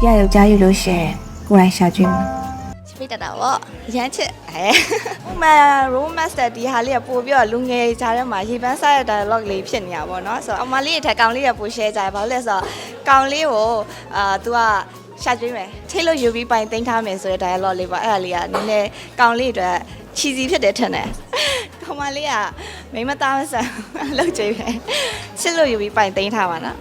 တရားယောက်ျားယူလို့ရှရင်ကိုယ်တိုင်ရှာကြည့်မှာချစ်ပိတ်တတ်တာဗောရမ်းချစ်အဲဥမာ romance တဲ့ဒီဟာလေးကပို့ပြီးတော့လူငယ်ကြားထဲမှာရေပန်းစားတဲ့ dialogue လေးဖြစ်နေတာဗောနော်ဆိုတော့အမလေးရဲ့ထက်ကောင်လေးကပို့ share ကြတယ်ဘာလို့လဲဆိုတော့ကောင်လေးကိုအာ तू ကရှာကျွေးမယ်ထိတ်လို့ယူပြီးပိုင်သိမ်းထားမယ်ဆိုတဲ့ dialogue လေးပေါ့အဲ့ဒါလေးကနည်းနည်းကောင်လေးအတွက်ချီစီဖြစ်တယ်ထင်တယ်ကောင်မလေးကမိမသားမဆန်လောက်ကျွေးမယ်ချစ်လို့ယူပြီးပိုင်သိမ်းထားပါနော်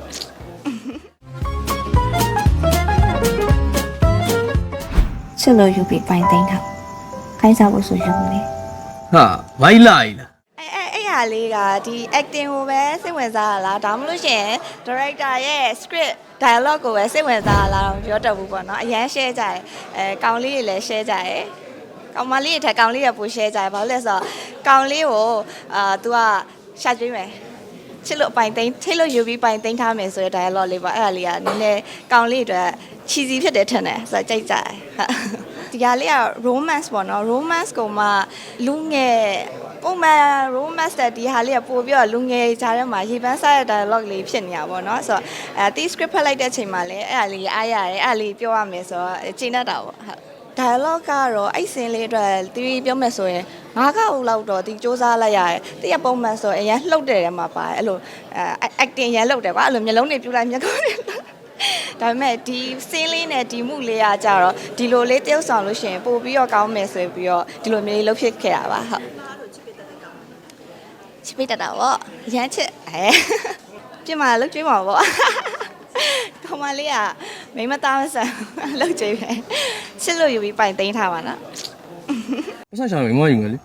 ချစ်လို့ယူပြီးပိုင်သိမ်းတာခိုင်းစားဖို့ဆိုယူနေဟာဝိုင်းလာ ਈ လားအဲအဲအဲ့ဟာလေးကဒီ acting ကိုပဲစိတ်ဝင်စားရလားဒါမှမဟုတ်လို့ရှရင် director ရဲ့ script dialogue ကိုပဲစိတ်ဝင်စားရလားတော့မပြောတတ်ဘူးပေါ့နော်အရန် share ကြတယ်အဲကောင်လေးတွေလည်း share ကြတယ်ကောင်မလေးတွေထက်ကောင်လေးတွေပို share ကြတယ်ဘာလို့လဲဆိုတော့ကောင်လေးကိုအာ तू ကရှာကျွေးမယ် ချစ်လို့အပိုင်သိမ်းထိတ်လို့ယူပြီးပိုင်သိမ်းထားမယ်ဆိုတဲ့ dialogue လေးပေါ့အဲ့ဒါလေးကနည်းနည်းကောင်လေးတွေအတွက်ချီစီဖြစ်တယ်ထင်တယ်ဆိုတော့ကြိုက်ကြတယ်ဟုတ်ဒီဟာလေးက romance ပေါ့နော် romance ကိုမှလူငယ်ပုံမှန် romance တဲ့ဒီဟာလေးကပို့ပြီးတော့လူငယ်ကြားထဲမှာရေပန်းစားတဲ့ dialogue လေးဖြစ်နေတာပေါ့နော်ဆိုတော့အဲတီး script ဖတ်လိုက်တဲ့အချိန်မှာလည်းအဲ့ဒါလေးအားရတယ်အဲ့ဒါလေးပြောရမယ်ဆိုတော့ချိန်တတ်တာပေါ့ဟုတ် dialogue ကတော့အဲ့စင်းလေးအတွက်တီးပြောမယ်ဆိုရင်ငါးခါဦးလောက်တော့ဒီစူးစမ်းလိုက်ရတယ်တည့်ရပုံမှန်ဆိုရင်အရင်လှုပ်တယ်ထဲမှာပါတယ်အဲ့လိုအဲ acting ရန်လှုပ်တယ်ကွာအဲ့လိုမျိုးလုံးတွေပြူလိုက်မျက်ကုန်းတွေဒါပေမဲ့ဒီစင်းလေးနဲ့ဒီမှုလေးကကြတော့ဒီလိုလေးတယောက်ဆောင်လို့ရှိရင်ပို့ပြီးတော့ကောင်းမယ်ဆိုပြီးတော့ဒီလိုမျိုးလေးလှုပ်ဖြစ်ခဲ့တာပါဟုတ်ချစ်ပိတ်တတ်တာဗောရမ်းချစ်အဲပြင်မာလှုပ်ကျွေးမှာဗောကောင်မလေးက မိမသားမဆန်လှုပ်ကျွေးပဲချစ်လို့ယူပြီးပိုင်သိမ်းထားပါနော်ပတ်စံရှာမယ်မမယူမယ်လေ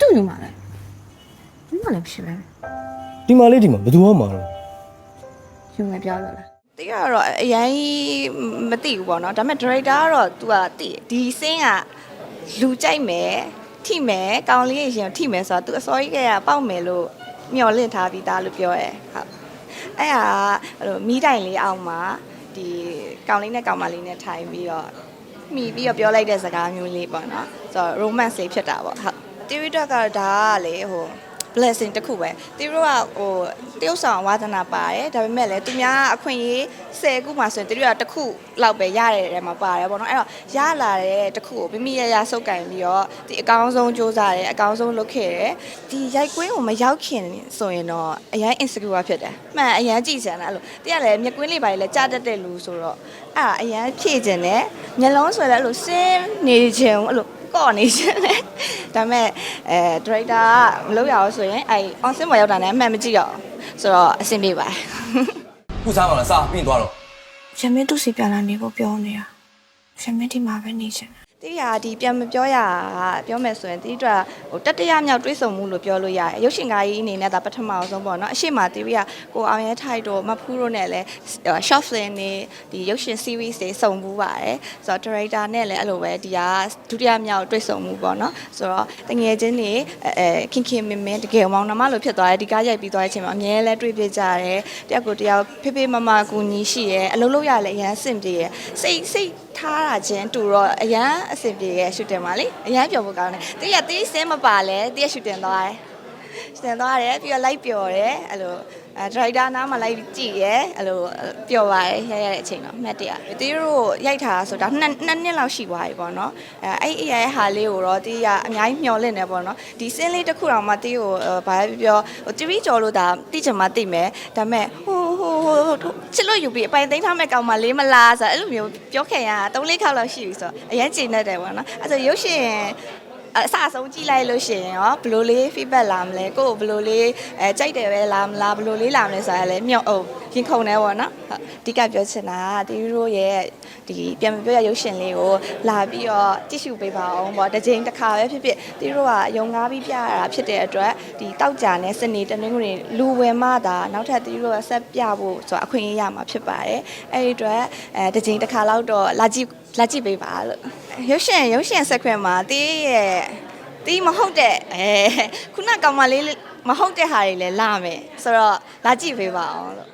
တူယူမှာလဲဒီမှာလည်းဖြစ်ပဲဒီမှာလေးဒီမှာဘယ်သူမှမတော့ယူမယ်ပြောလို့လားတိကတော့အရင်မသိဘူးပေါ့နော်ဒါပေမဲ့ director ကတော့ तू ကသိတယ်ဒီစင်းကလူကြိုက်မယ်ထိမယ်ကောင်းလေးရင်ထိမယ်ဆိုတော့ तू အစောကြီးကရပေါက်မယ်လို့မျှော်လင့်ထားပြီးသားလို့ပြောရဲဟုတ်အဲ့ဟာအဲ့လိုမီးတိုင်လေးအောက်မှာ ဒီကောင်းလေးနဲ့ကောင်းမလေးနဲ့ထိုင်ပြီးတော့မိပြီးတော့ပြောလိုက်တဲ့စကားမျိုးလေးပေါ့နော်ဆိုတော့ romance လေးဖြစ်တာပေါ့ဟုတ် theory talk ကတော့ဒါကလေဟို blessing တစ်ခုပဲသူတို့ကဟိုတရုတ်ဆောင်ဝါသနာပါတယ်ဒါပေမဲ့လည်းသူများအခွင့်အရေး10ခုမှဆိုရင်သူတို့ကတစ်ခုလောက်ပဲရတဲ့ထဲမှာပါတယ်ပေါ့နော်အဲ့တော့ရလာတဲ့တစ်ခုကိုမိမိရရစုပ်ကင်ပြီးတော့ဒီအကောင်းဆုံးစူးစမ်းတယ်အကောင်းဆုံးလုပ်ခဲ့တယ်ဒီရိုက်ကွင်းကိုမရောက်ခင်ဆိုရင်တော့အရင် insecure ဖြစ်တယ်မှန်အရင်ကြည့်စမ်းတာအဲ့လိုတကယ်လည်းမျက်ကွင်းလေးပါလေကြားတတ်တဲ့လူဆိုတော့အဲ့ဒါအရင်ဖြည့်ကျင်တယ်မျက်လုံးဆိုလည်းအဲ့လိုစင်းနေခြင်းအဲ့လို ကော့နေခြင်းလေဒါပေမဲ့အဲ director ကမလုပ်ရအောင်ဆိုရင်အဲ on scene မှာရောက်တာနဲ့အမှန်မကြည့်တော့ဆိုတော့အဆင်ပြေပါတယ်ခုစားပါလားစားပြီးရင်သွားတော့ ရမင်းသူစီပြန်လာနေဖို့ပြောနေတာရမင်းဒီမှာပဲနေချင်တယ် တိရဒီပြန်မပြောရတာပြောမယ်ဆိုရင်တိတို့ဟိုတတရမြောက်တွေးဆုံမှုလို့ပြောလို့ရတယ်ရုပ်ရှင်ကားကြီးအနေနဲ့ဒါပထမအောင်ဆုံးပေါ့နော်အရှိမတိရကိုအောင်ရဲထိုက်တို့မဖူးတို့နဲ့လည်း short film တွေဒီရုပ်ရှင် series တွေစုံဘူးပါတယ်ဆိုတော့ director နဲ့လည်းအဲ့လိုပဲဒီကဒုတိယမြောက်တွေးဆုံမှုပေါ့နော်ဆိုတော့တငယ်ချင်းတွေအဲအဲခင်ခင်မင်းမင်းတကယ်မောင်နှမလို့ဖြစ်သွားတယ်ဒီကားရိုက်ပြီးသွားတဲ့အချိန်မှာအများလဲတွေ့ပြကြတယ်တယောက်ကိုတယောက်ဖေးဖေးမမကူညီရှိရဲအလုံးလုံးရလဲအရန်စင်ပြေရဲစိတ်စိတ် ထားတာချင်းတူတော့အရန်အဆင်ပြေရဲ့ရှူတင်ပါလေအရန်ပျော်ဖို့ကောင်းတယ်တည့်ရတေးစင်းမပါလဲတည့်ရရှူတင်သွားတယ် ရှူတင်သွားတယ်ပြီးတော့လိုက်ပျော်တယ်အဲ့လိုအဲဒရိုက်တာနားမှာလိုက်ကြည့်ရဲအဲ့လိုပျော်ပါတယ်ရရတဲ့အချိန်တော့မှတ်တရတေးတို့ရိုက်တာဆိုတာနှစ်နှစ်နှစ်လောက်ရှိသွားပြီပေါ့နော်အဲအဲ့အရာရဲ့ဟာလေးကိုတော့တေးရအများကြီးမျှော်လင့်နေပေါ့နော်ဒီစင်းလေးတစ်ခုတောင်မှတေးကိုဘာပဲပြောဟိုတီဗီကြော်လို့ဒါတိချင်မှတိမယ်ဒါပေမဲ့ဟိုဟိုဟိုချစ်လို့ယူပြီးအပိုင်သိမ်းထားမဲ့ကောင်မလေးမလားဆိုအဲ့လိုမျိုးပြောခဲ့ရတာ၃-၄ခါလောက်ရှိပြီဆိုတော့အရင်ကျင်နေတယ်ပေါ့နော်အဲ့ဆိုရုပ်ရှင် အစအဆုံးကြည့်လိုက်လို့ရှိရင်ရောဘယ်လိုလေး feedback လာမလဲကိုယ်ဘယ်လိုလေးအဲကြိုက်တယ်ပဲလာမလားဘယ်လိုလေးလာမလဲဆိုတာလည်းမြော့ဟုတ်ရင်ခုန်နေပေါ့နော်ဟုတ်အဓိကပြောချင်တာကတီရိုရဲ့ဒီပြန်မပြောရရုပ်ရှင်လေးကိုလာပြီးတော့ကြည့်ရှုပေးပါအောင်ပေါ့တစ်ချိန်တစ်ခါပဲဖြစ်ဖြစ်တီရိုကယုံငါးပြီးပြရတာဖြစ်တဲ့အတွက်ဒီတောက်ကြနဲ့စနေတနင်္ဂနွေလူဝယ်မှသာနောက်ထပ်တီရိုကဆက်ပြဖို့ဆိုတာအခွင့်အရေးရမှာဖြစ်ပါတယ်အဲ့ဒီအတွက်အဲတစ်ချိန်တစ်ခါလောက်တော့လာကြည့် လာကြည့်ပေးပါလို့ရုပ်ရှင်ရုပ်ရှင်ဆက်ခွင့်မှာတီးရဲ့တီးမဟုတ်တဲ့အဲခုနကောင်မလေးမဟုတ်တဲ့ဟာတွေလည်းလာမယ်ဆိုတော့လာကြည့်ပေးပါအောင်လို့